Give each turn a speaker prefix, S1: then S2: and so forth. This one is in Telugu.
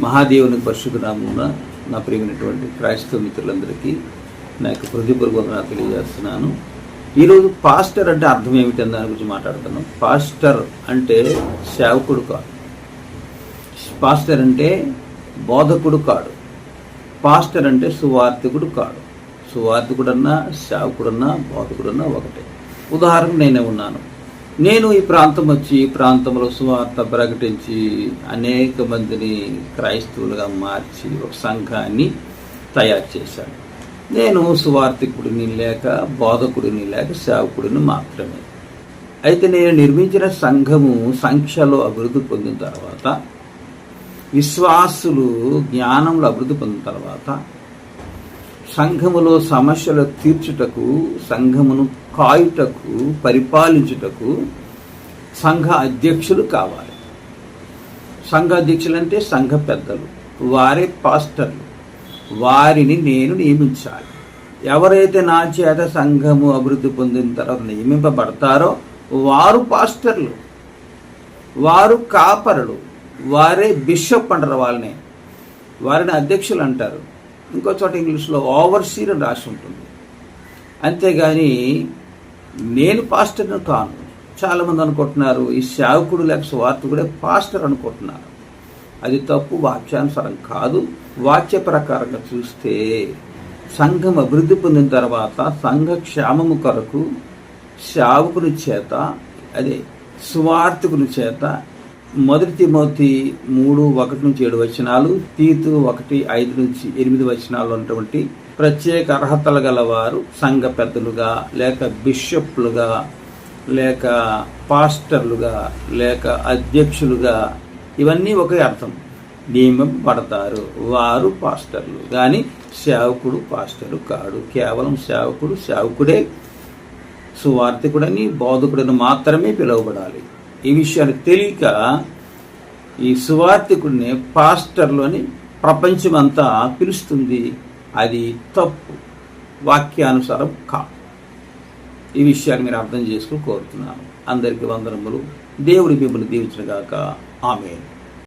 S1: మహాదేవుని పరిశుద్ధ నామమున నా ప్రియమైనటువంటి క్రైస్తవ మిత్రులందరికీ నా యొక్క హృదయపూర్వకంగా తెలియజేస్తున్నాను. ఈరోజు పాస్టర్ అంటే అర్థం ఏమిటి అని దాని గురించి మాట్లాడుతున్నాం. పాస్టర్ అంటే సేవకుడు కాదు పాస్టర్ అంటే బోధకుడు కాడు. పాస్టర్ అంటే సువార్థికుడు కాడు. సువార్థికుడన్నా సేవకుడన్నా బోధకుడన్నా ఒకటే. ఉదాహరణకు నేనే ఉన్నాను. నేను ఈ ప్రాంతం వచ్చి ఈ ప్రాంతంలో సువార్త ప్రకటించి అనేక మందిని క్రైస్తవులుగా మార్చి ఒక సంఘాన్ని తయారు చేశాను. నేను సువార్థికుడిని లేక బోధకుడిని లేక సేవకుడిని మాత్రమే. అయితే నేను నిర్మించిన సంఘము సంఖ్యలో అభివృద్ధి పొందిన తర్వాత విశ్వాసులు జ్ఞానంలో అభివృద్ధి పొందిన తర్వాత సంఘములో సమస్యలు తీర్చుటకు సంఘమును కాయుటకు పరిపాలించుటకు సంఘ అధ్యక్షులు కావాలి. సంఘ అధ్యక్షులు అంటే సంఘ పెద్దలు వారే పాస్టర్లు. వారిని నేను నియమించాలి. ఎవరైతే నా చేత సంఘము అభివృద్ధి పొందిన తర్వాత నియమింపబడతారో వారు పాస్టర్లు. వారు కాపరులు. వారే బిషప్ అంటారు వాళ్ళని. వారిని అధ్యక్షులు అంటారు. ఇంకో చోట ఇంగ్లీష్లో ఓవర్సీర్ అని రాసి ఉంటుంది. అంతేగాని నేను పాస్టర్ను కాను. చాలామంది అనుకుంటున్నారు ఈ సేవకుడు లేక కూడా పాస్టర్ అనుకుంటున్నారు. అది తప్పు వాక్యానుసారం కాదు. వాక్య ప్రకారంగా చూస్తే సంఘం అభివృద్ధి పొందిన తర్వాత సంఘ క్షేమము కొరకు సేవకుని చేత అదే సువార్థకుని చేత మొదటి తిమోతి మూడు ఒకటి నుంచి ఏడు వచనాలు తీతు ఒకటి ఐదు నుంచి ఎనిమిది వచనాలు ఉన్నటువంటి ప్రత్యేక అర్హతలు గలవారు సంఘ పెద్దలుగా లేక బిషప్లుగా లేక పాస్టర్లుగా లేక అధ్యక్షులుగా ఇవన్నీ ఒకే అర్థం. నియమింపబడతారు వారు పాస్టర్లు. కానీ సేవకుడు పాస్టరు కాడు. కేవలం సేవకుడు సేవకుడే సువార్థికుడని బోధకుడని మాత్రమే పిలువబడాలి. ఈ విషయాలు తెలియక ఈ సువార్థికుడిని పాస్టర్లోని ప్రపంచమంతా పిలుస్తుంది. అది తప్పు. వాక్యానుసారం కా ఈ విషయాన్ని మీరు అర్థం చేసుకుని కోరుతున్నాను. అందరికీ వందనములు. దేవుడి మిమ్మల్ని దీవించిన గాక. ఆమె